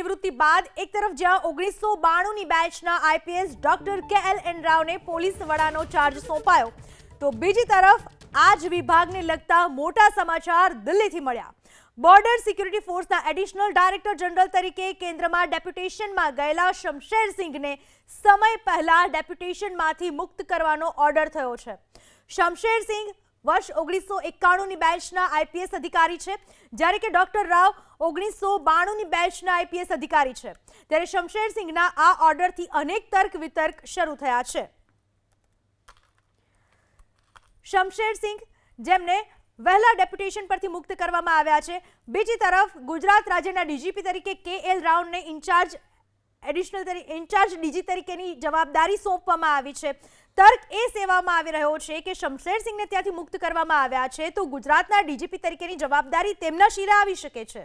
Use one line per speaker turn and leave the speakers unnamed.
નિવૃત્તિ બાદ એક તરફ જ્યાં ઓગણીસો બાણુંની બેચના IPS doctor K L N રાવને police વડાનો ચાર્જ સોંપાયો, તો બીજી તરફ આ જ વિભાગને લગતા મોટા સમાચાર દિલ્હીથી મળ્યા. બોર્ડર સિક્યુરિટી ફોર્સના એડિશનલ ડાયરેક્ટર જનરલ તરીકે કેન્દ્રમાં ડેપ્યુટેશનમાં ગયેલા શમશેર સિંઘને સમય પહેલા ડેપ્યુટેશનમાંથી મુક્ત કરવાનો ઓર્ડર થયો છે. શમશેર સિંઘ વર્ષ ઓગણીસો એકાણુંની બેચના આઈપીએસ અધિકારી છે. જ્યારે કે ડોક્ટર રાવ ઓગણીસો બાણુંની બેચના આઈપીએસ અધિકારી છે. ત્યારે શમશેરસિંહના આ ઓર્ડરથી અનેક તર્ક વિતર્ક શરૂ થયા છે. શમશેરસિંહ જેમને વહેલા ડેપ્યુટેશન પરથી મુક્ત કરવામાં આવ્યા છે. બીજી તરફ, ગુજરાત રાજ્યના ડીજીપી તરીકે કે એલ રાવને ઇન્ચાર્જ એડિશનલ તરીકે ઇન્ચાર્જ ડીજી તરીકેની જવાબદારી સોંપવામાં આવી છે. તર્ક એ સેવામાં આવી રહ્યો છે કે શમશેર સિંહને ત્યાંથી મુક્ત કરવામાં આવ્યા છે, તો ગુજરાતના ડીજીપી તરીકેની જવાબદારી તેમના શિરે આવી શકે છે.